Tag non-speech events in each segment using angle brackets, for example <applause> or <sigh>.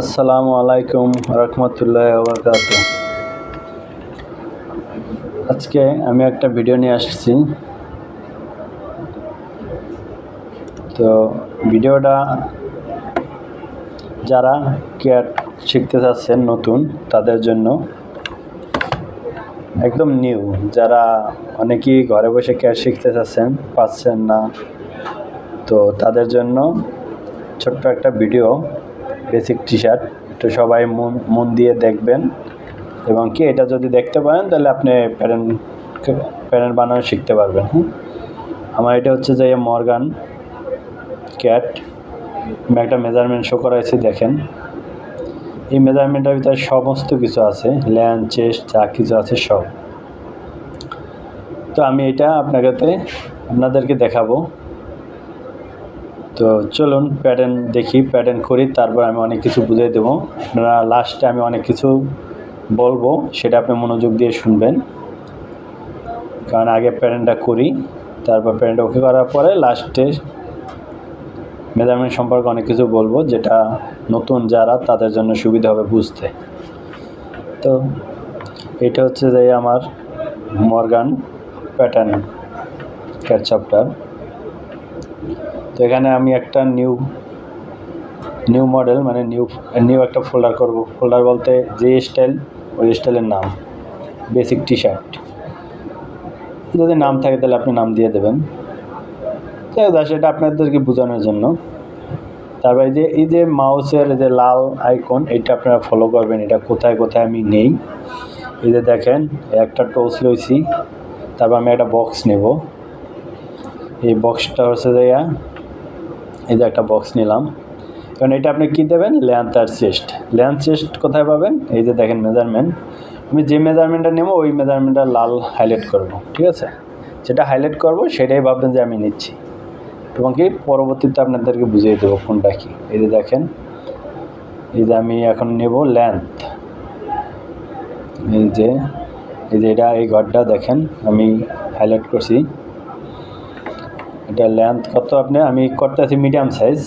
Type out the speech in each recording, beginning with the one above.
আসসালামু আলাইকুম রহমতুল্লাহ বরকাত আজকে আমি একটা ভিডিও নিয়ে আসছি। তো ভিডিওটা যারা ক্যাট শিখতে চাচ্ছেন নতুন, তাদের জন্য একদম নিউ। যারা অনেকেই ঘরে বসে ক্যাট শিখতে চাচ্ছেন, পাচ্ছেন না, তো তাদের জন্য ছোট্ট একটা ভিডিও বেসিক টি শার্ট তো সবাই মন মন দিয়ে দেখবেন। এবং কি, এটা যদি দেখতে পারেন, তাহলে আপনি প্যারেন্ট প্যারেন্ট বানানো শিখতে পারবেন হ্যাঁ? আমার এটা হচ্ছে যে মর্গান ক্যাট। একটা মেজারমেন্ট শো করাইছি, দেখেন। এই মেজারমেন্টের ভিতরে সমস্ত কিছু আছে। ল্যান্ড চেস্ট যা কিছু আছে সব। তো আমি এটা আপনাকে আপনাদেরকে দেখাবো। তো চলুন প্যাটার্ন দেখি প্যাটার্ন করি, তারপর আমি অনেক কিছু বুঝিয়ে দেবো। লাস্টে আমি অনেক কিছু বলব, সেটা আপনি মনোযোগ দিয়ে শুনবেন। কারণ আগে প্যাটার্নটা করি, তারপর প্যাটার্নটা ওকে করার পরে লাস্টে মেজারমেন্ট সম্পর্কে অনেক কিছু বলব, যেটা নতুন যারা, তাদের জন্য সুবিধা হবে বুঝতে। তো এটা হচ্ছে যে আমার মর্গান প্যাটার্ন চ্যাপ্টার তো এখানে আমি একটা নিউ নিউ মডেল মানে নিউ নিউ একটা ফোল্ডার করব। ফোল্ডার বলতে যে স্টাইল ওই স্টাইলের নাম। বেসিক টি শার্ট যদি নাম থাকে তাহলে আপনি নাম দিয়ে দেবেন। সেটা আপনাদেরকে বোঝানোর জন্য। তারপরে যে, এই যে মাউসের যে লাল আইকন এটা আপনারা ফলো করবেন। এটা কোথায় কোথায় আমি নেই। এই যে দেখেন, একটা টোস লইছি। তারপর আমি একটা বক্স নেব। এই বক্সটা হচ্ছে যে এই যে একটা বক্স নিলাম। কারণ এটা আপনি কী দেবেন? ল্যান্থ আর চেস্ট ল্যান্থ চেস্ট কোথায় পাবেন? এই যে দেখেন মেজারমেন্ট আমি যে মেজারমেন্টটা নেব, ওই মেজারমেন্টটা লাল হাইলাইট করব, ঠিক আছে? যেটা হাইলাইট করব, সেটাই ভাববেন যে আমি নিচ্ছি। এবং কি, পরবর্তীতে আপনাদেরকে বুঝিয়ে দেবো কোনটা কী। এই যে দেখেন, এই যে আমি এখন নেব ল্যান্থ এই যে এই যে এটা, এই ঘরটা দেখেন, আমি হাইলাইট করছি। এটা লেন্থ কত আপনি? আমি করতে আছি মিডিয়াম সাইজ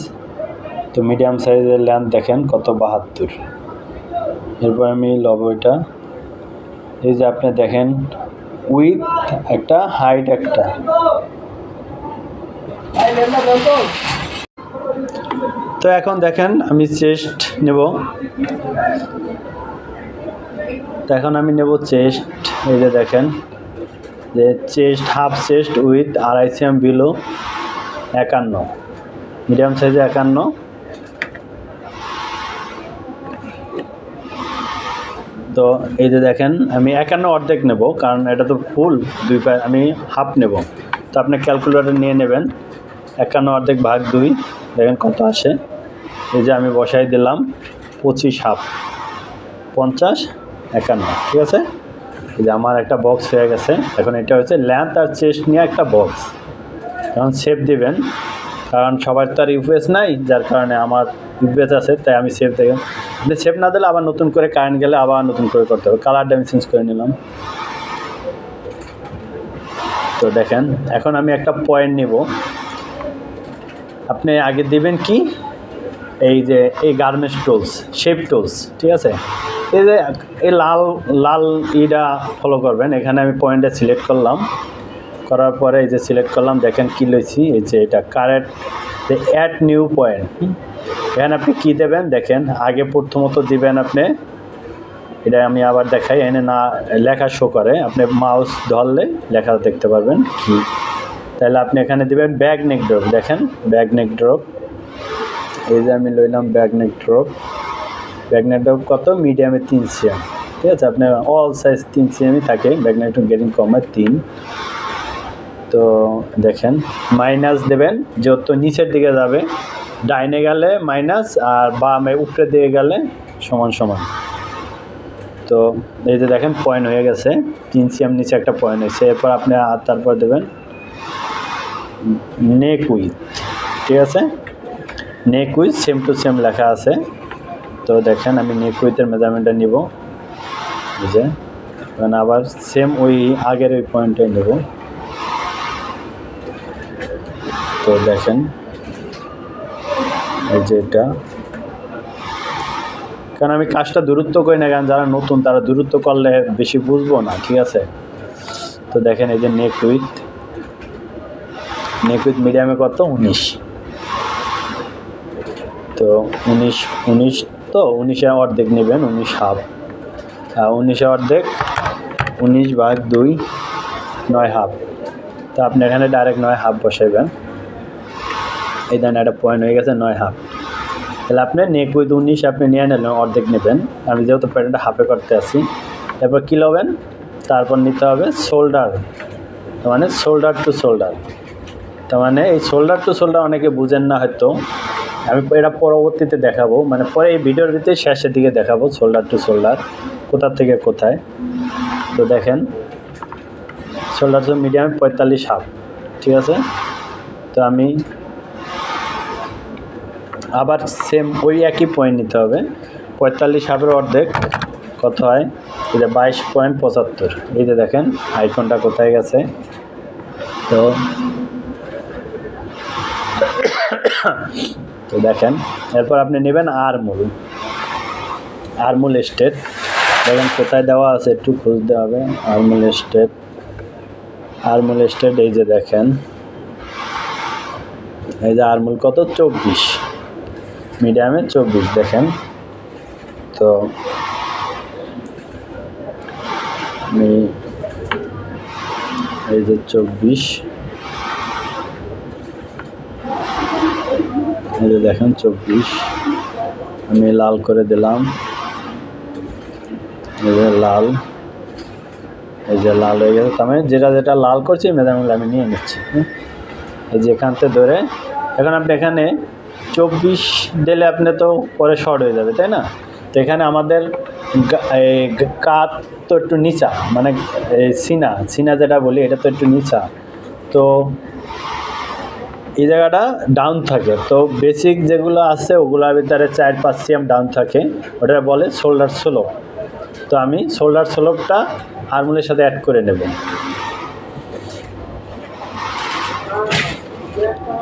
তো মিডিয়াম সাইজের লেন্থ দেখেন কত বাহাত্তর। এরপর আমি লব এটা। এই যে আপনি দেখেন উইথ একটা হাইট একটা। তো এখন দেখেন আমি চেস্ট নেব। তো এখন আমি নেব চেস্ট এই যে দেখেন। যে চেস্ট, হাফ চেস্ট উইথ আড়াই সিএম বিলো, একান্ন। মিডিয়াম সাইজে একান্ন। তো এই যে দেখেন, আমি একান্ন অর্ধেক নেব, কারণ এটা তো ফুল, দুই পায়ে আমি হাফ নেব। তো আপনি ক্যালকুলেটর নিয়ে নেবেন, একান্ন অর্ধেক ভাগ দুই, দেখেন কত আসে। এই যে আমি বসাই দিলাম, পঁচিশ হাফ, পঞ্চাশ, একান্ন, ঠিক আছে? যে আমার একটা বক্স হয়ে গেছে। এখন এটা হচ্ছে ল্যান্থ আর চেস্ট নিয়ে একটা বক্স এখন সেভ দিবেন। কারণ সবার তো আর ইউপিএস নাই, যার কারণে আমার ইউপিএস আছে, তাই আমি সেভ দেখেন আপনি সেভ না দিলে আবার নতুন করে কারেন্ট গেলে আবার নতুন করে করতে হবে। কালারটা আমি চেঞ্জ করে নিলাম। তো দেখেন, এখন আমি একটা পয়েন্ট নিব। আপনি আগে দিবেন কি? এই যে, এই গার্মেন্টস টুলস শেপ টুলস ঠিক আছে? এই যে, এই লাল লাল ইটা ফলো করবেন। এখানে আমি পয়েন্টটা সিলেক্ট করলাম। করার পরে এই যে সিলেক্ট করলাম, দেখেন কী লইছি? এই যে এটা কারেক্ট যে অ্যাড নিউ পয়েন্ট এখানে আপনি কী দেবেন? দেখেন, আগে প্রথমত দিবেন আপনি, এটা আমি আবার দেখাই। এনে না, লেখা শো করে। আপনি মাউস ধরলে লেখা দেখতে পারবেন কি। তাহলে আপনি এখানে দিবেন ব্যাগ নেক ড্রপ দেখেন ব্যাগ নেক ড্রপ এই যে আমি লইলাম back neck drop back neck কত? মিডিয়ামে তিন সিএম। ঠিক আছে, আপনার অল সাইজ তিন সিএমই থাকে ব্যাগ নেক ড্রপ গেটিং কমে তিন। তো দেখেন মাইনাস দেবেন, যত নিচের দিকে যাবে, ডাইনে গেলে মাইনাস আর বামে উপরের দিকে গেলে সমান সমান। তো এই যে দেখেন পয়েন্ট হয়ে গেছে, তিন সিএম নিচে একটা পয়েন্ট হয়েছে। এরপর আপনি আর তারপর দেবেন নেক উইথ ঠিক আছে? Neck width same to same লেখা আছে। তো দেখেন, আমি নেক উইথের মেজারমেন্টটা নিব। বুঝে কারণ আবার সেম ওই আগের ওই পয়েন্টটাই নেব। তো দেখেন, এই যে এটা। কারণ আমি কাজটা দূরত্ব করি না, কারণ যারা নতুন, তারা দূরত্ব করলে বেশি বুঝব না, ঠিক আছে? তো দেখেন, এই যে নেক উইথ নেক উইথ মিডিয়ামে কত? উনিশ। তো উনিশ উনিশ তো উনিশে অর্ধেক নেবেন, উনিশ হাফ। উনিশে অর্ধেক, উনিশ ভাগ দুই, নয় হাফ। তো আপনি এখানে ডাইরেক্ট নয় হাফ বসাইবেন। এই দেন একটা পয়েন্ট হয়ে গেছে, নয় হাফ। তাহলে আপনি নেক উইথ উনিশ আপনি নিয়ে নিলেন অর্ধেক নেবেন। আমি যেহেতু প্যান্টটা হাফে করতে আসি এরপর কী লবেন? তারপর নিতে হবে শোল্ডার মানে শোল্ডার টু শোল্ডার তার মানে এই শোল্ডার টু শোল্ডার অনেকে বুঝেন না হয়তো। আমি এটা পরবর্তীতে দেখাবো। মানে পরে এই ভিডিওর ভিতরে শেষের দিকে দেখাবো শোল্ডার টু শোল্ডার কোথা থেকে কোথায়। তো দেখেন শোল্ডার টু মিডিয়াম পঁয়তাল্লিশ হাফ ঠিক আছে? তো আমি আবার সেম ওই একই পয়েন্ট নিতে হবে। পঁয়তাল্লিশ হাফের অর্ধেক কত হয়? এটা বাইশ পয়েন্ট পঁচাত্তর। এই যে দেখেন আইকনটা কোথায় গেছে? তো তো দেখেন, এরপর আপনি নেবেন আরমুল। আরমুল স্টেট দেখেন কোথায় দেওয়া আছে একটু খুঁজতে হবে। আরমুল স্টেট আরমুল স্টেট এই যে দেখেন। এই যে আরমুল কত? চব্বিশ। মিডিয়ামে চব্বিশ, দেখেন। তো এই যে চব্বিশ। এই দেখেন চব্বিশ। আমি লাল করে দিলাম। লাল। এই যে লাল হয়ে গেছে। তার মানে যেটা যেটা লাল করছি মেজারমেন্ট আমি নিয়ে নিচ্ছি? এই যে এখান থেকে ধরে, এখন আপনি এখানে চব্বিশ দিলে আপনি তো পরে শর্ট হয়ে যাবে, তাই না? তো এখানে আমাদের কাত তো একটু নিচা মানে সিনা সিনা যেটা বলি, এটা তো একটু নিচা। তো এই জায়গাটা ডাউন থাকে। তো বেসিক যেগুলো আছে, ওগুলোর ভিতরে চার পাঁচ সিএম ডাউন থাকে। ওটা বলে শোল্ডার স্লোপ তো আমি শোল্ডার স্লোপটা আরমুলের সাথে অ্যাড করে নেব।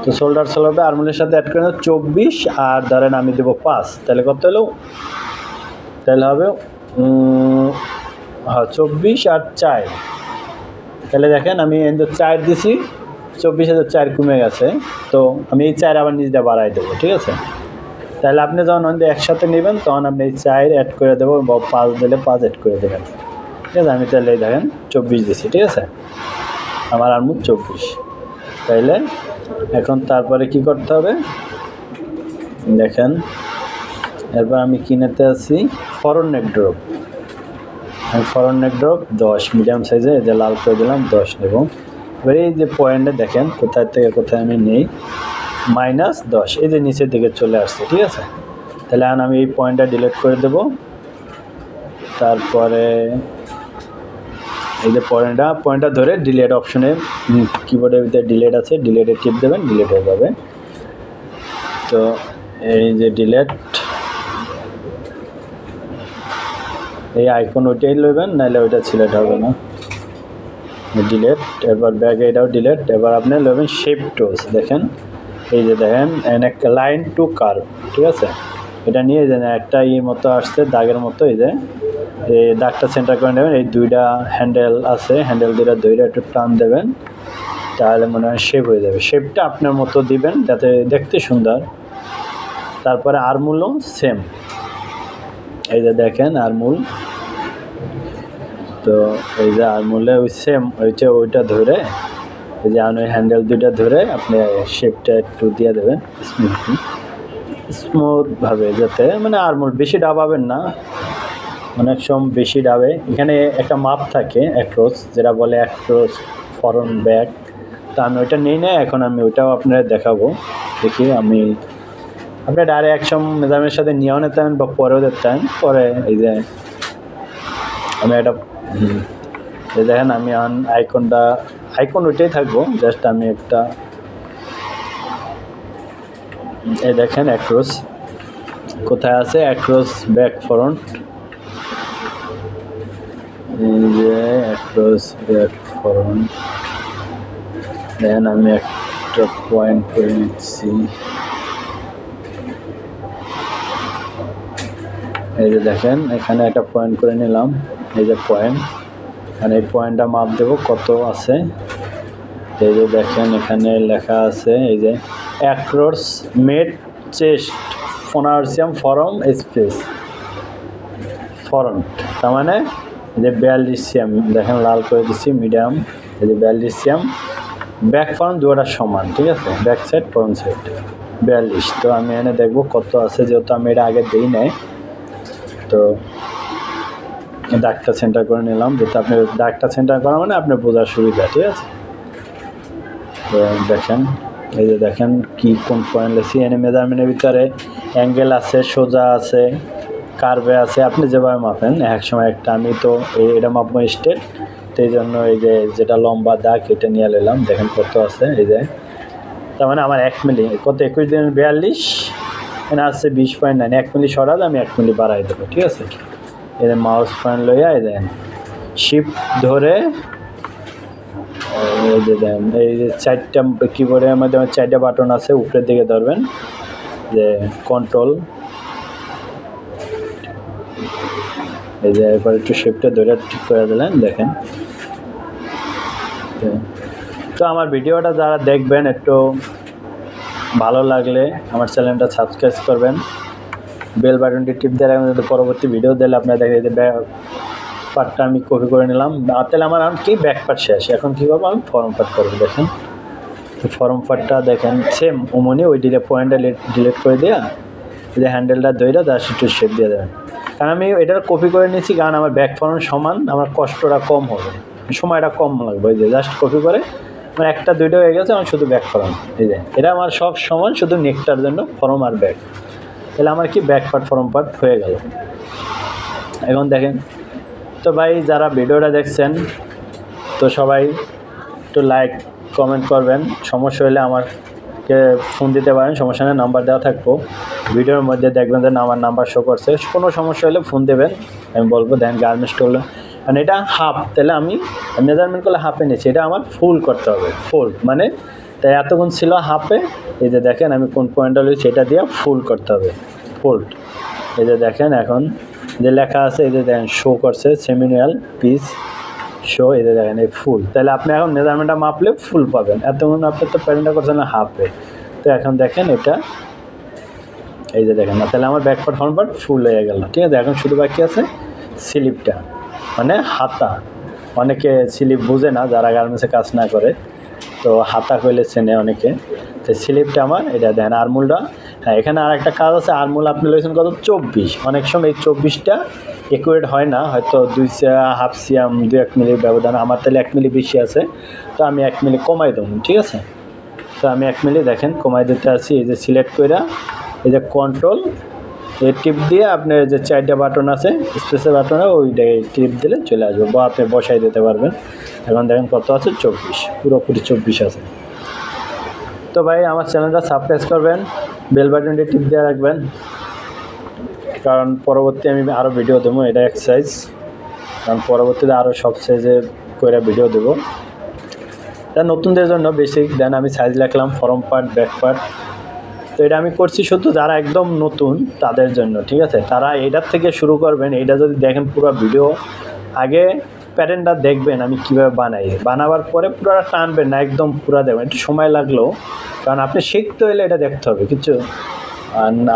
তো শোল্ডার স্লোপটা আরমুলের সাথে অ্যাড করে নেব চব্বিশ, আর ধরেন আমি দেবো পাঁচ। তাহলে কত হলো? তাহলে হবে হ্যাঁ চব্বিশ আর চার। তাহলে দেখেন আমি চার দিছি চব্বিশ হাজার চার কমে গেছে। তো আমি এই চার আবার নিজে বাড়াই দেবো, ঠিক আছে? তাহলে আপনি যখন ওদের একসাথে নেবেন, তখন আপনি এই চার অ্যাড করে দেবো বা পাঁচ দিলে পাঁচ অ্যাড করে দেবেন। ঠিক আছে? আমি তাহলে দেখেন চব্বিশ দিছি, ঠিক আছে? আমার আরমুদ চব্বিশ। তাইলে এখন তারপরে কি করতে হবে? দেখেন, এরপর আমি কিনেতে আসি ফরন নেক ড্রপ আমি ফরন নেক ড্রপ দশ মিডিয়াম সাইজে যে লাল করে দিলাম, দশ নেব। এবার এই যে পয়েন্টে দেখেন, কোথায় থেকে কোথায় আমি নেই মাইনাস দশ, এই যে নিচের দিকে চলে আসছে, ঠিক আছে? তাহলে এখন আমি এই পয়েন্টটা ডিলিট করে দেব। তারপরে এই যে পয়েন্টটা পয়েন্টটা ধরে ডিলেট অপশনে কিবোর্ডের ভিতরে ডিলেট আছে ডিলেটে টিপ দেবেন ডিলেট হয়ে যাবে। তো এই যে ডিলেট এই আইকন ওইটাই লইবেন নাহলে ওইটা সিলেক্ট হবে না। ডিলেট এবার ব্যাগে এটাও ডিলেট এবার আপনি লইবেন শেপ টোস দেখেন। এই যে দেখেন এন একটা লাইন টু কার্ভ ঠিক আছে? এটা নিয়ে যে একটা ইয়ের মতো আসছে, দাগের মতো, এই যে। এই দাগটা সেন্টার করে নেবেন, এই দুইটা হ্যান্ডেল আছে হ্যান্ডেল দুইটা দুইটা একটু টান দেবেন, তাহলে মনে হয় শেপ হয়ে যাবে। শেপটা আপনার মতো দিবেন, যাতে দেখতে সুন্দর। তারপরে আরমুলও সেম এই যে দেখেন আরমুল তো এই যে আরমুলে ওই সেম ওইটা ওইটা ধরে, এই যে ওই হ্যান্ডেল দুইটা ধরে আপনি শেপটা একটু দিয়ে দেবেন স্মুথলি স্মুথভাবে যাতে মানে আরমুল বেশি ডাবাবেন না। অনেক সময় বেশি ডাবে। এখানে একটা মাপ থাকে অ্যাক্রোস যেটা বলে অ্যাক্রোস ফরন ব্যাক তো আমি ওইটা নিই না এখন আমি ওইটাও আপনার দেখাবো। দেখি আমি, আপনি ডাইরেক্ট একসম মেজামের সাথে নিয়েও নিতেন বা পরেও পারেন। পরে এই যে আমি একটা দেখেন, আমি আইকনটা আইকন ওইটাই থাকব জাস্ট আমি একটা, এই দেখেন অ্যাক্রোস কোথায় আছে? অ্যাক্রোস ব্যাক ফ্রন্ট যে অ্যাক্রোস ব্যাক ফ্রন্ট আমি একটা পয়েন্ট করে নিচ্ছি। এই যে দেখেন, এখানে একটা পয়েন্ট করে নিলাম। এই যে পয়েন্ট মানে এই পয়েন্টটা মাপ দেবো কত আছে। এই যে দেখেন এখানে লেখা আছে, এই যে অ্যাক্রোস মেড চেস্ট ফোনার্সিয়াম ফরম স্পেস ফরন্ট তার মানে এই যে বিয়াল্লিশিয়াম দেখেন লাল করে দিচ্ছি মিডিয়াম এই যে বিয়াল্লিশিয়াম ব্যাক ফ্রন্ট দুটা সমান, ঠিক আছে? ব্যাক সাইড ফ্রন্ট সাইড বিয়াল্লিশ তো আমি এনে দেখব কত আছে, যেহেতু আমি এটা আগে দিই নাই, তো ডাকটা সেন্টার করে নিলাম যাতে আপনি ডাকটা সেন্টার করা মানে আপনার বোঝার সুবিধা, ঠিক আছে? তো দেখেন, এই যে দেখেন কি, কোন পয়েন্ট এনে মেজারমেন্টের ভিতরে অ্যাঙ্গেল আছে, সোজা আছে কার্ভে আছে, আপনি যেভাবে মাপেন, এক সময় একটা আমি তো এটা মাপবো স্টেট তো জন্য এই যে, যেটা লম্বা দাগ, এটা নিয়ে নিলাম, দেখেন কত আছে, এই যে। তার মানে আমার এক মিলি কত, একুশ দিন বিয়াল্লিশ এখানে আসছে বিশ পয়েন্ট নাইন এক মিলি সরালে আমি এক মিলি বাড়াই দেবো, ঠিক আছে? যে মাউস পয়েন্ট লইয়া এই দেন শিফট ধরে যে দেন, এই যে চারটা কিবোর্ডের মধ্যে আমার চারটা বাটন আছে, উপরের দিকে ধরবেন, যে কন্ট্রোল এই যে এরপর একটু শিফটে ধরে ঠিক করে দিলেন, দেখেন। তো আমার ভিডিওটা যারা দেখবেন একটু ভালো লাগলে আমার চ্যানেলটা সাবস্ক্রাইব করবেন। বেল বাটনটি টিপ দিয়ে রাখবেন যাতে পরবর্তী ভিডিও দিলে আপনার দেখে যে পার্টটা আমি কপি করে নিলাম। আর তাহলে আমার কি ব্যাক পার্ট শেষ? এখন কী করব আমি ফর্ম পার্ট করব দেখেন? ফর্ম পার্টটা দেখেন সেম অমনি ওই ডিলে পয়েন্টটা ডিলিট করে দেওয়া যে হ্যান্ডেলটা ধরে জাস্ট একটু শেপ দিয়ে দেবেন। কারণ আমি এটার কপি করে নিয়েছি, কারণ আমার ব্যাক ফর্ম সমান, আমার কষ্টটা কম হবে। সময়টা কম লাগবে ওই যে জাস্ট কপি করে আমার একটা দুইটা হয়ে গেছে আমার শুধু ব্যাক ফর্ম এই যে, এটা আমার সব সমান, শুধু নেকটার জন্য ফর্ম আর ব্যাক তাহলে আমার কি ব্যাক পার্ট ফর্ম পার্ট হয়ে গেল? এখন দেখেন, তো ভাই যারা ভিডিওটা দেখছেন, তো সবাই একটু লাইক কমেন্ট করবেন। সমস্যা হলে আমাকে ফোন দিতে পারেন, সমস্যা নেই নাম্বার দেওয়া থাকব। ভিডিওর মধ্যে দেখবেন যে আমার নাম্বার শো করছে। কোনো সমস্যা হলে ফোন দেবেন, আমি বলব, দেন গার্মেন্টস করলে। কারণ এটা হাফ তাহলে আমি মেজারমেন্ট করলে হাফে নিচ্ছি। এটা আমার ফুল করতে হবে ফুল মানে তাই এতক্ষণ ছিল হাফে। এই যে দেখেন আমি কোন পয়েন্টটা লইছি এটা দিয়ে ফুল করতে হবে। ফোল্ড এই যে দেখেন এখন যে লেখা আছে, এই যে দেখেন শো করছে সেমিনিয়াল পিস শো এই যে দেখেন এই ফুল তাহলে আপনি এখন মেজারমেন্টটা মাপলে ফুল পাবেন। এতক্ষণ আপনি তো প্যারেন্টটা করছেন না হাফে। তো এখন দেখেন এটা। এই যে দেখেন না, তাহলে আমার back part front part full হয়ে গেল। ঠিক আছে, এখন শুধু বাকি আছে স্লিপটা মানে হাতা। অনেকে স্লিপ বুঝে না, যারা গার্মেন্টসে কাজ না করে। তো হাতা কইলে চেনে অনেকে। তো স্লিপটা আমার, এটা দেন আরমুলটা। হ্যাঁ এখানে আর একটা কাজ আছে, আরমুল আপনি লইছেন কত? চব্বিশ। অনেক সময় এই চব্বিশটা একুরেট হয় না, হয়তো দুই হাফ সিয়াম দু এক মিলির ব্যবধান, আমার তাহলে এক মিলি বেশি আছে। তো আমি এক মিলি কমাই দেবো, ঠিক আছে? তো আমি এক মিলি দেখেন কমাই দিতে আছি, এই যে সিলেক্ট করে এই যে কন্ট্রোল এই টিপ দিয়ে আপনার যে চারটা বাটন আছে স্পেসের বাটনে ওইটাই টিপ দিলে চলে আসবে বা আপনি বসাই দিতে পারবেন। এখন দেখেন কত আছে, চব্বিশ, পুরোপুরি চব্বিশ আছে। তো ভাই, আমার চ্যানেলটা সাবস্ক্রাইব করবেন বেল বাটনটি টিপ দিয়ে রাখবেন, কারণ পরবর্তী আমি আরও ভিডিও দেবো, এটা এক্সারসাইজ কারণ পরবর্তীতে আরও সব সাইজে করে ভিডিও দেবো। তা নতুনদের জন্য বেসিক দেন আমি সাইজ লিখলাম ফরম পার্ট ব্যাক পার্ট তো এটা আমি করছি শুধু যারা একদম নতুন তাদের জন্য, ঠিক আছে? তারা এটার থেকে শুরু করবেন, এটা যদি দেখেন পুরো ভিডিও, আগে প্যাটার্নটা দেখবেন আমি কীভাবে বানাই। বানাবার পরে পুরো টানবেন না, একদম পুরো দেখবেন একটু সময় লাগল, কারণ আপনি শিখতে হলে এটা দেখতে হবে কিছু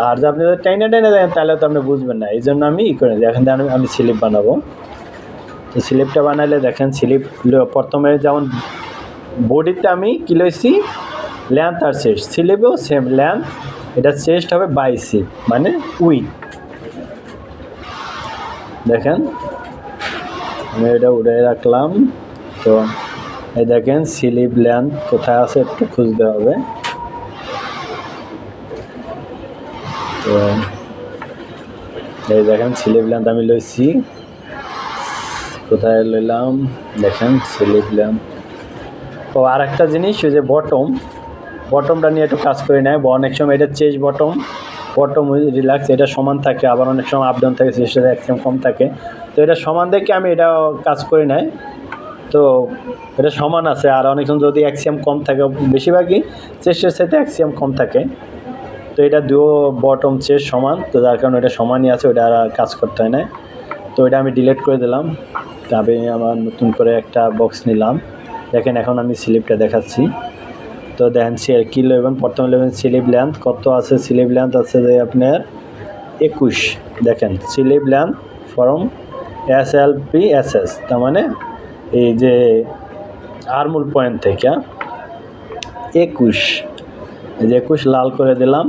আর আপনি যদি টাইনে টাইনে দেখেন তাহলে তো আপনি বুঝবেন না। এই জন্য আমি ই করে এখন আমি আমি স্লিপ বানাবো। তো স্লিপটা বানাইলে দেখেন, স্লিপ প্রথমে যেমন বডিতে আমি কী লইছি ল্যান্থ আর চেস্ট স্লিপেও সেম ল্যান্থ এটা চেস্ট হবে বাইসি মানে উই দেখেন, আমি এটা উড়ে রাখলাম, তো এই দেখেন স্লিপ ল্যান্থ কোথায় আছে একটু খুঁজতে হবে। তো এই দেখেন স্লিপ ল্যান্থ আমি লইছি। কোথায় লইলাম? দেখেন স্লিপ ল্যান্থ ও আর একটা জিনিস, ওই যে বটম বটমটা নিয়ে একটু কাজ করে নেয়, বা অনেক সময় এটা চেজ বটম বটম রিল্যাক্স এটা সমান থাকে, আবার অনেক সময় আপ ডাউন থাকে চেস্টের একদম কম থাকে। তো এটা সমান দেখে আমি এটা কাজ করে নেয় তো এটা সমান আছে, আর অনেক সময় যদি অ্যাক্সিয়াম কম থাকে, বেশিরভাগই চেস্টের সাথে অ্যাক্সিয়াম কম থাকে। তো এটা দুও বটম চেস সমান, তো যার কারণে এটা সমানই আছে, ওটা আর কাজ করতে হয় না। তো এটা আমি ডিলিট করে দিলাম তবে আমার নতুন করে একটা বক্স নিলাম। দেখেন, এখন আমি স্লিপটা দেখাচ্ছি। তো দেখেন কী নেবেন প্রথমে নেবেন স্লিপ লেন্থ কত আছে স্লিপ লেন্থ আছে যে আপনার একুশ। দেখেন sleeve length from S L P S S তার মানে এই যে আরমুল পয়েন্ট থেকে একুশ। এই যে একুশ লাল করে দিলাম।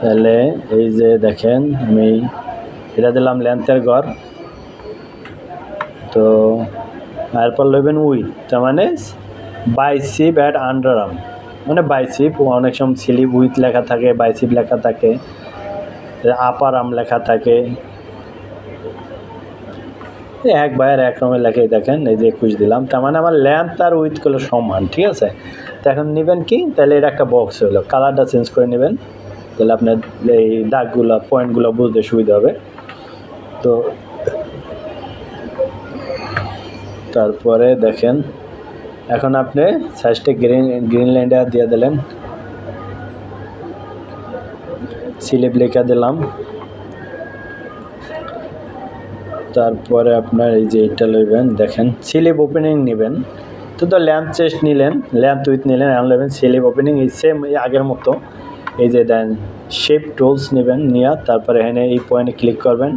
তাহলে এই যে দেখেন আমি এটা দিলাম লেন্থের ঘর তো এরপর নেবেন উইথ তার মানে বাইসিপ অ্যাট আন্ডার আর্ম মানে বাইসিপ অনেক সময় স্লিপ উইথ লেখা থাকে বাইসিপ লেখা থাকে আপার আর্ম লেখা থাকে। এক বাইয়ের এক রকমের লেখাই দেখেন, এই যে একুশ দিলাম। তার মানে আমার লেন্থ আর উইথগুলো সমান, ঠিক আছে? তো এখন নেবেন কি? তাহলে এটা একটা বক্স হলো। কালারটা চেঞ্জ করে নেবেন। তাহলে আপনার এই দাগগুলো পয়েন্টগুলো বুঝতে সুবিধা হবে। তো তারপরে দেখেন এখন আপনি সাইজটা গ্রিন গ্রিন গ্রিনল্যান্ডে দিয়ে দিলেন। স্লিপ লেখা দিলাম। তারপরে আপনার এই যে এটা লইবেন, দেখেন, স্লিপ ওপেনিং নেবেন। তো তো ল্যান্থ চেস্ট নিলেন ল্যাম্প উইথ নিলেন, এখন নেবেন স্লিপ ওপেনিং এই সেম এই আগের মতো। এই যে দেন শেপ টুলস নেবেন, নিয়ে তারপরে এখানে এই পয়েন্টে ক্লিক করবেন।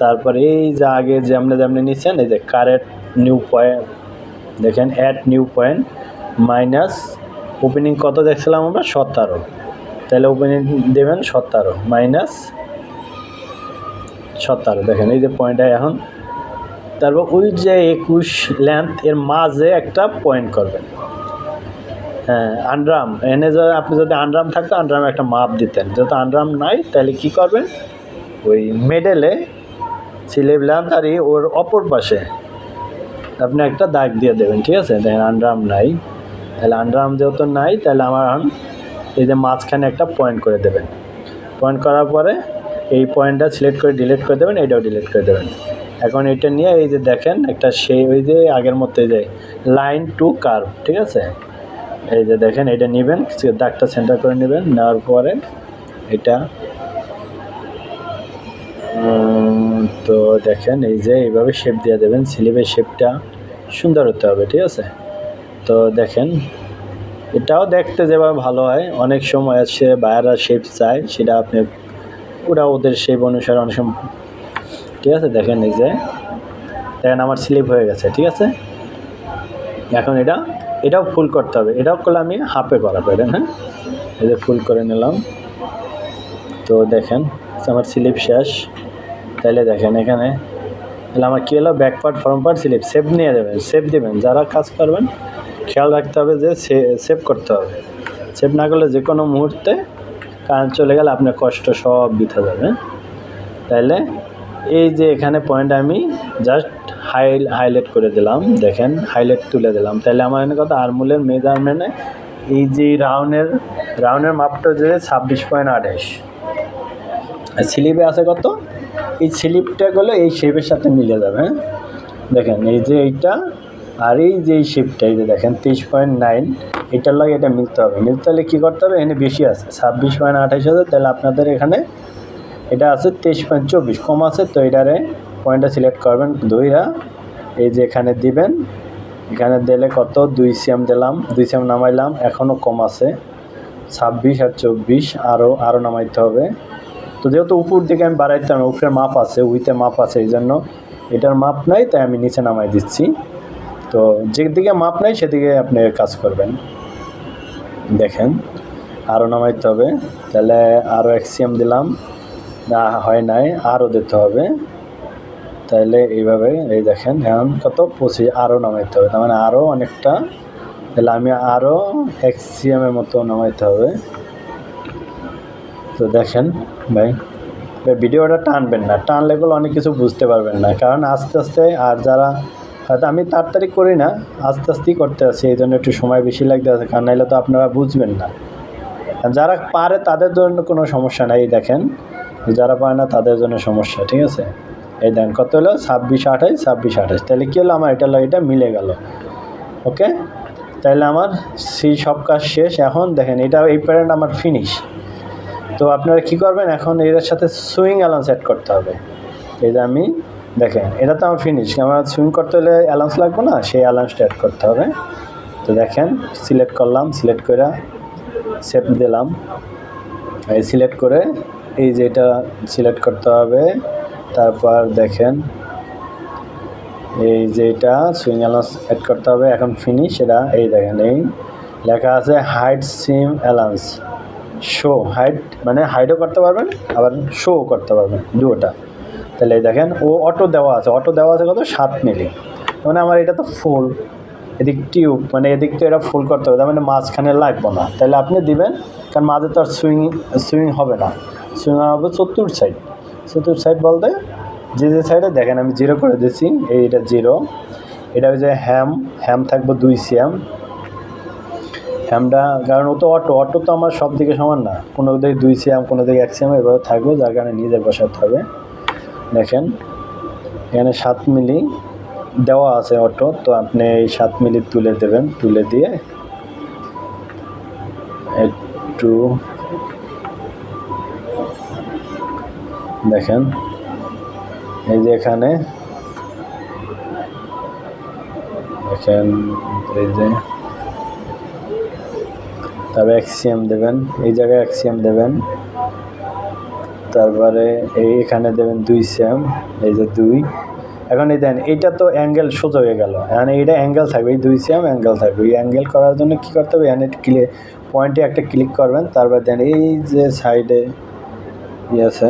তারপরে এই যে আগে যেমনি যেমনি নিচ্ছেন এই যে কারেক্ট নিউ পয়েন্ট দেখেন at new point minus opening কত দেখছিলাম আমরা? সতেরো। তাহলে ওপেনিং দেবেন সতেরো মাইনাস সতেরো। দেখেন, এই যে পয়েন্টটা এখন। তারপর ওই যে একুশ লেন্থ এর মাঝে একটা পয়েন্ট করবেন। হ্যাঁ আন্ড্রাম এনে যদি আপনি যদি আন্ড্রাম থাকতো আন্ড্রামে একটা মাপ দিতেন। যেহেতু আন্ড্রাম নাই, তাহলে কি করবেন? ওই মেডেলে সিলেব লেন্থ আর ওর অপর পাশে আপনি একটা দাগ দিয়ে দেবেন, ঠিক আছে? দেখেন আন্ড্রাম নাই। তাহলে আন্ড্রাম যেহেতু নাই, তাহলে আমার এই যে মাঝখানে একটা পয়েন্ট করে দেবেন। পয়েন্ট করার পরে এই পয়েন্টটা সিলেক্ট করে ডিলিট করে দেবেন এটাও ডিলিট করে দেবেন। এখন এটা নিয়ে এই যে দেখেন, একটা সেই ওই যে আগের মতো এই যে লাইন টু কার্ভ ঠিক আছে? এই যে দেখেন, এটা নেবেন দাগটা সেন্টার করে নেবেন, নেওয়ার পরে এটা তো দেখেন, এই যে এইভাবে শেপ দিয়ে দেবেন স্লিপের শেপটা সুন্দর হতে হবে, ঠিক আছে? তো দেখেন, এটাও দেখতে যেভাবে ভালো হয়, অনেক সময় আছে বাইরা শেপ চায়, সেটা আপনি ওরা ওদের শেপ অনুসারে অনেক সময় ঠিক আছে? দেখেন এই যে, দেখেন আমার স্লিপ হয়ে গেছে, ঠিক আছে? এখন এটা, এটাও ফুল করতে হবে, এটাও করলে আমি হাফে করা পারেন হ্যাঁ? এই ফুল করে নিলাম। তো দেখেন, আমার স্লিপ শেষ। তাহলে দেখেন এখানে। তাহলে আমার কী হলো? Back part from part sleeve save নিয়ে দেবেন সেভ দেবেন। যারা কাজ করবেন, খেয়াল রাখতে হবে যে সেভ করতে হবে। সেভ না করলে যে কোনো মুহূর্তে কাজ চলে গেলে আপনার কষ্ট সব বৃথা যাবে। তাহলে এই যে এখানে পয়েন্ট আমি জাস্ট হাই হাইলাইট করে দিলাম, দেখেন হাইলাইট তুলে দিলাম। তাহলে আমার এখানে কথা আরমুলের মেজারমেন্টে এই যে রাউন্ডের রাউন্ডের মাপটা যে ছাব্বিশ পয়েন্ট আঠাশ। স্লিপে আছে কত? এই স্লিপটা গেলে এই শেপের সাথে মিলে যাবে হ্যাঁ? দেখেন, এই যে এইটা আর এই যে এই শেপটা এই যে দেখেন, তেইশ পয়েন্ট নাইন, এটার লাগে এটা মিলতে হবে। মিলতে হলে কী করতে হবে? এখানে বেশি আছে, ছাব্বিশ পয়েন্ট আঠাশ হাজার, তাহলে আপনাদের এখানে এটা আছে তেইশ পয়েন্ট চব্বিশ, কম আছে তো এটারে পয়েন্টটা সিলেক্ট করবেন দুইরা এই যে এখানে দিবেন, এখানে দিলে কত? দুই সিএম দিলাম, দুই সিএম নামাইলাম এখনও কম আছে, ছাব্বিশ আর চব্বিশ আরও আরও নামাইতে হবে। তো যেহেতু উপর দিকে আমি বাড়াইতে হবে, উপরে মাপ আছে উইতে মাপ আছে এই জন্য এটার মাপ নাই, তাই আমি নিচে নামাই দিচ্ছি। তো যেদিকে মাপ নাই, সেদিকে আপনি কাজ করবেন। দেখেন আরও নামাইতে হবে, তাহলে আরও এক সিএম দিলাম, না হয় নাই আরও দিতে হবে। তাহলে এইভাবে, এই দেখেন, এখন কত? পঁচিশ আরও নামাইতে হবে, তার মানে আরও অনেকটা। তাহলে আমি আরও এক সিএমের মতো নামাইতে হবে। তো দেখেন ভাই ভিডিওটা টানবেন না। টানলে গুলো অনেক কিছু বুঝতে পারবেন না। কারণ আস্তে আস্তে আর যারা, হয়তো আমি তাড়াতাড়ি করি না, আস্তে আস্তেই করতে আছি, এই জন্য একটু সময় বেশি লাগতে আছে, কারণ নাহলে তো আপনারা বুঝবেন না। যারা পারে তাদের জন্য কোনো সমস্যা নাই দেখেন। যারা পারে না তাদের জন্য সমস্যা, ঠিক আছে? এই দেখেন, কত হলো? ছাব্বিশ আঠাশ ছাব্বিশ আঠাশ। তাহলে কী হলো? আমার এটা এটা মিলে গেল। ওকে? তাহলে আমার সেই সব কাজ শেষ। এখন দেখেন, এটা এই প্যারেন্ট আমার ফিনিশ তো আপনারা কি করবেন? এখন এটার সাথে সুইং অ্যালাউন্স অ্যাড করতে হবে। এই যে আমি, দেখেন, এটা তো আমার ফিনিশ আমার সুইং করতে হলে অ্যালাউন্স লাগবে না, সেই অ্যালাউন্সটা অ্যাড করতে হবে। তো দেখেন সিলেক্ট করলাম সিলেক্ট করে সেভ দিলাম। এই সিলেক্ট করে এই যে এটা সিলেক্ট করতে হবে। তারপর দেখেন, এই যে এটা সুইং অ্যালাউন্স অ্যাড করতে হবে। এখন ফিনিশ এটা এই দেখেন, এই লেখা আছে height seam allowance. Show hide মানে হাইডও করতে পারবেন, আবার শো করতে পারবেন দুটোটা তাহলে দেখেন, ও অটো দেওয়া আছে। অটো দেওয়া আছে কত? সাত মিলি মানে আমার এটা তো ফুল এদিক টিউব মানে এদিক তো এটা ফুল করতে হবে। তার মানে মাঝখানে লাগবো না। তাহলে আপনি দিবেন, কারণ মাঝে তো আর সুইং সুইং হবে না। সুইং হবে চতুর সাইড চতুর সাইড বলতে যে যে সাইডে দেখেন আমি জিরো করে দিয়েছি এই এটা জিরো এটা হচ্ছে হ্যাম হ্যাম থাকব দুই সিএম হ্যামটা কারণ ও তো অটো অটো তো আমার সব দিকে সমান না। কোনো দিকে দুই সিএম কোনো দিকে এক সিএম এভাবে থাকবে, যার কারণে নিজের বসাতে হবে। দেখেন, এখানে সাত মিলি দেওয়া আছে অটো, তো আপনি এই সাত মিলি তুলে দেবেন, তুলে দিয়ে একটু দেখেন, এই যে এখানে দেখেন, এই যে তারপরে এক্সিএম দেবেন। এই জায়গায় এক্সিএম দেবেন। তারপরে এই এখানে দেবেন দুই সিএম এই যে দুই। এখন এই দেন, এইটা তো অ্যাঙ্গেল সোজা হয়ে গেল। এখন এইটা অ্যাঙ্গেল থাকবে, এই দুই সিএম অ্যাঙ্গেল থাকবে। এই অ্যাঙ্গেল করার জন্য কী করতে হবে? এখানে ক্লিক পয়েন্টে একটা ক্লিক করবেন। তারপর দেন এই যে সাইডে ইয়ে আছে।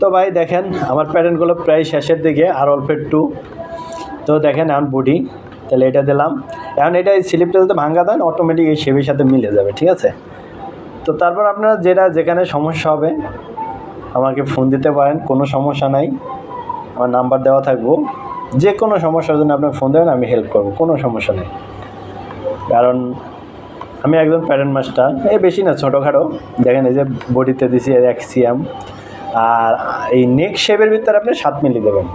তো ভাই দেখেন, আমার প্যাটার্নগুলো প্রায় শেষের দিকে, আর অল্প একটু। তো দেখেন, এখন বডি তাহলে এটা দিলাম। এখন এটা এই স্লিপটা যদি ভাঙ্গা দেন অটোমেটিক এই শেপের সাথে মিলে যাবে, ঠিক আছে? তো তারপর আপনারা যেটা যেখানে সমস্যা হবে, আমাকে ফোন দিতে পারেন, কোনো সমস্যা নাই। আমার নাম্বার দেওয়া থাকব। যে কোনো সমস্যার জন্য আপনার ফোন দেবেন, আমি হেল্প করব, কোনো সমস্যা নেই। কারণ আমি একজন প্যারেন্ট মাস্টার এই বেশি না, ছোটোখাটো। দেখেন এই যে বডিতে দিছি এক সিএম আর এই নেক শেপের ভিতরে আপনি সাত মিলি দেবেন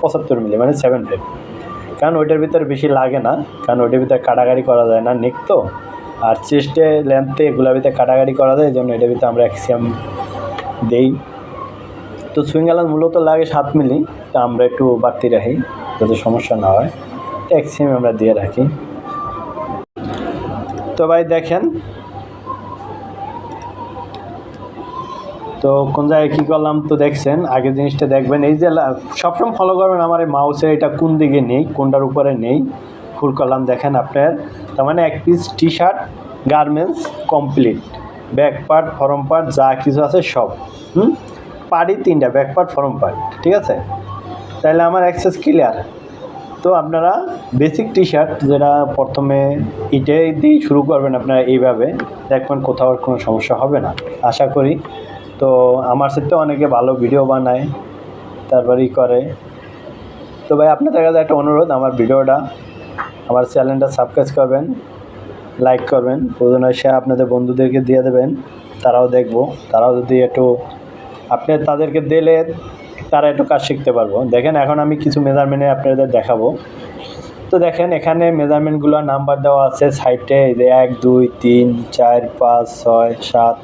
পঁচাত্তর মিলি মানে সেভেন ফেপ কারণ ওইটার ভিতরে বেশি লাগে না, কারণ ওইটার ভিতরে কাটাকাটি করা যায় না, নেক তো। আর চেস্টে লেন্থে এগুলোর ভিতরে কাটাকাটি করা যায় এই জন্য এটার ভিতরে আমরা অ্যাক্সিয়াম দেই। তো সুইং মূলত লাগে সাত মিলি, তা আমরা একটু বাড়তি রাখি, যাতে সমস্যা না হয়। অ্যাক্সিয়াম আমরা দিয়ে রাখি। তো ভাই দেখেন তো কোন জায়গায় কী করলাম তো দেখছেন আগে জিনিসটা দেখবেন, এই যে সবসময় ফলো করবেন আমার এই মাউসের এটা কোন দিকে নেই, কোনটার উপরে নেই ফুল করলাম, দেখেন আপনার, তার মানে এক piece T shirt garments complete back part from part যা কিছু আছে সব, হুম? পার্টই তিনটা ব্যাক পার্ট ফরম পার্ট ঠিক আছে? তাহলে আমার অ্যাক্সেস ক্লিয়ার তো আপনারা বেসিক টি শার্ট যেটা প্রথমে এটাই দিয়েই শুরু করবেন আপনারা এইভাবে, দেখবেন কোথাও কোনো সমস্যা হবে না। আশা করি তো আমার সাথে অনেকে ভালো ভিডিও বানায়, তারপরে করে। তো ভাই, আপনাদের কাছে একটা অনুরোধ, আমার ভিডিওটা আমার চ্যানেলটা সাবস্ক্রাইব করবেন লাইক করবেন, প্রয়োজন সে আপনাদের বন্ধুদেরকে দিয়ে দেবেন, তারাও দেখব। তারাও যদি একটু, আপনি তাদেরকে দিলে তারা একটু কাজ শিখতে পারব। দেখেন, এখন আমি কিছু মেজারমেন্টে আপনাদের দেখাবো। তো দেখেন, এখানে মেজারমেন্টগুলো নাম্বার দেওয়া আছে সাইটে এই যে এক, দুই, তিন, চার, পাঁচ, ছয়, সাত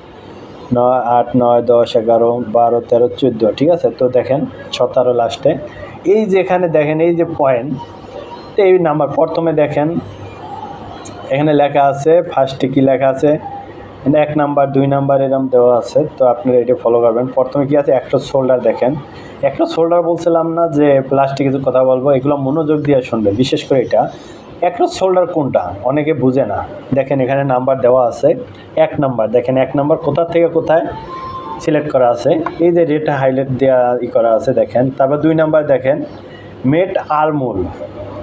নয়, আট নয়, দশ, এগারো, বারো, তেরো, চোদ্দ, ঠিক আছে? তো দেখেন, সতেরো লাস্টে এই যে এখানে দেখেন, এই যে পয়েন্ট এই নাম্বার প্রথমে দেখেন, এখানে লেখা আছে ফার্স্টে কী লেখা আছে? এক নাম্বার দুই নাম্বার এরকম দেওয়া আছে, তো আপনারা এটা ফলো করবেন। প্রথমে কী আছে? একটা শোল্ডার দেখেন। একটা শোল্ডার বলছিলাম না যে প্লাস্টিক কিছু কথা বলব, এগুলো মনোযোগ দিয়ে শুনবে বিশেষ করে এটা। একটা শোল্ডার কোনটা? অনেকে বুঝে না। দেখেন এখানে নাম্বার দেওয়া আছে, এক নাম্বার দেখেন এক নাম্বার কোথা থেকে কোথায় সিলেক্ট করা আছে। এই যে রেটটা হাইলাইট দেওয়া ই করা আছে, দেখেন। তারপর দুই নাম্বার দেখেন মেট আরমোল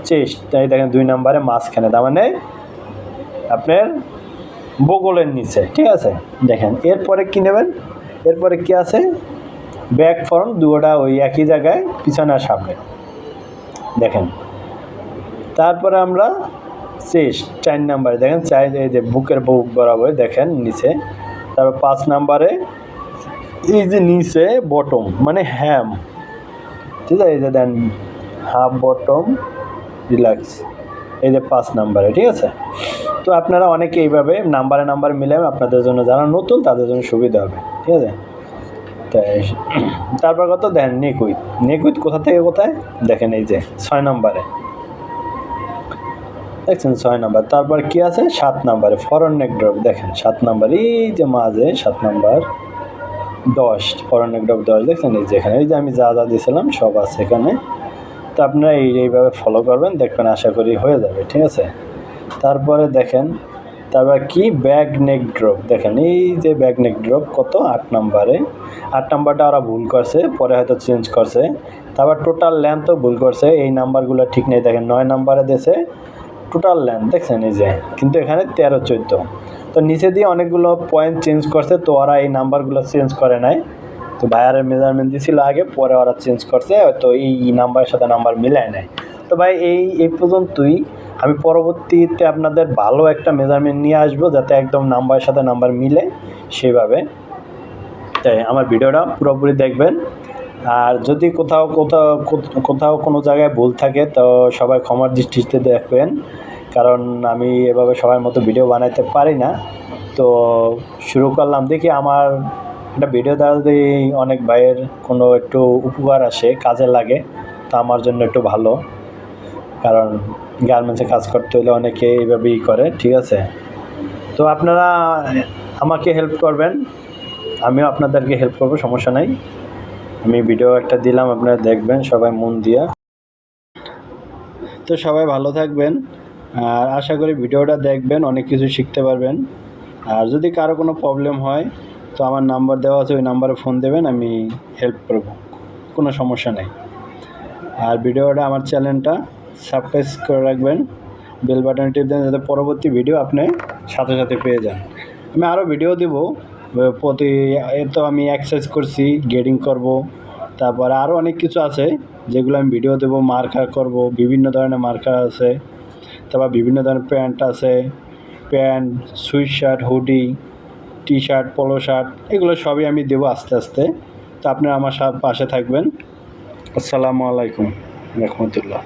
চেস্ট এই দেখেন দুই নাম্বারে মাঝখানে। তার মানে আপনার বগলের নিচে, ঠিক আছে? দেখেন, এরপরে কী নেবেন? এরপরে কি আছে? ব্যাক ফর্ম দুটোটা ওই একই জায়গায়, পিছনে সামনে। দেখেন তারপরে আমরা চেস্ট চার নাম্বারে। দেখেন, চার, এই যে বুকের বুক বরাবর, দেখেন, নিচে। তারপর পাঁচ নাম্বারে, এই যে নিচে বটম মানে হ্যাম ঠিক আছে, এই যে দেন হাফ বটম রিল্যাক্স এই যে পাঁচ নাম্বারে, ঠিক আছে? তো আপনারা অনেকে এইভাবে নাম্বারে নাম্বার মিলাবেন আপনাদের জন্য যারা নতুন, তাদের জন্য সুবিধা হবে, ঠিক আছে? তাই <clears throat> তারপর কত? দেন, নেকুইত। নেকুইত কোথা থেকে কোথায়? দেখেন এই যে, ছয় নম্বরে। দেখছেন ছয় নাম্বার। তারপর কি আছে? সাত নাম্বারে। ফরেন নেক ড্রপ, দেখেন, সাত নাম্বার। এই যে মাঝে, সাত নাম্বার, দশ। ফরেন নেক ড্রপ, দশ। দেখছেন, এই যে এখানে। এই যে আমি যা যা দিয়েছিলাম, সব আছে এখানে। তো আপনারা এই এইভাবে ফলো করবেন, দেখবেন আশা করি হয়ে যাবে, ঠিক আছে? তারপরে দেখেন, তারপর কি? ব্যাগ নেক ড্রপ, দেখেন, এই যে ব্যাগ নেক ড্রপ কত? আট নাম্বারে। আট নাম্বারটা ওরা ভুল করছে, পরে হয়তো চেঞ্জ করছে। তারপর টোটাল লেন্থও ভুল করছে, এই নাম্বারগুলো ঠিক নেই। দেখেন, নয় নাম্বারে দিয়েছে টোটাল লেন্থ দেখছেন এই যে, কিন্তু এখানে তেরো চোদ্দ। তো নিচে দিয়ে অনেকগুলো পয়েন্ট চেঞ্জ করছে, তো ওরা এই নাম্বারগুলো চেঞ্জ করে নাই। তো ভাইয়ারের মেজারমেন্ট দিয়েছিল আগে, পরে ওরা চেঞ্জ করছে, তো এই নাম্বারের সাথে নাম্বার মিলায় নেয় তো ভাই, এই এই পর্যন্তই। আমি পরবর্তীতে আপনাদের ভালো একটা মেজারমেন্ট নিয়ে আসব, যাতে একদম নাম্বারের সাথে নাম্বার মিলে সেভাবে তাই, আমার ভিডিওটা পুরোপুরি দেখবেন। আর যদি কোথাও কোথাও কোথাও কোনো জায়গায় ভুল থাকে, তো সবাই ক্ষমার দৃষ্টিতে দেখবেন। কারণ আমি এভাবে সবার মতো ভিডিও বানাইতে পারি না। তো শুরু করলাম দেখি আমার একটা ভিডিও দ্বারা যদি অনেক ভাইয়ের কোনো একটু উপকার আসে, কাজে লাগে, তা আমার জন্য একটু ভালো। কারণ গার্মেন্টসে কাজ করতে হলে অনেকে এইভাবেই করে, ঠিক আছে? তো আপনারা আমাকে হেল্প করবেন। আমিও আপনাদেরকে হেল্প করব, সমস্যা নাই। আমি ভিডিও একটা দিলাম, আপনারা দেখবেন, সবাই মন দিয়া। তো সবাই ভালো থাকবেন, আর আশা করি ভিডিওটা দেখবেন, অনেক কিছু শিখতে পারবেন। আর যদি কারও কোনো প্রবলেম হয়, তো আমার নাম্বার দেওয়া আছে, ওই নাম্বারে ফোন দেবেন, আমি হেল্প করব, কোনো সমস্যা নেই। আর ভিডিওটা, আমার চ্যানেলটা সাবস্ক্রাইব করে রাখবেন বেল বাটন টিপ দেন, যাতে পরবর্তী ভিডিও আপনি সাথে সাথে পেয়ে যান। আমি আরও ভিডিও দেব প্রতি এ তো আমি এক্সারসাইজ করছি গেডিং করব। তারপরে আরও অনেক কিছু আছে, যেগুলো আমি ভিডিও দেবো মার্কার করব, বিভিন্ন ধরনের মার্কার আছে। তারপর বিভিন্ন ধরনের প্যান্ট আছে pant sweatshirt hoodie T-shirt polo shirt এগুলো সবই আমি দেবো আস্তে আস্তে। তো আপনারা আমার পাশে থাকবেন। আসসালামু আলাইকুম, রহমতুল্লাহ।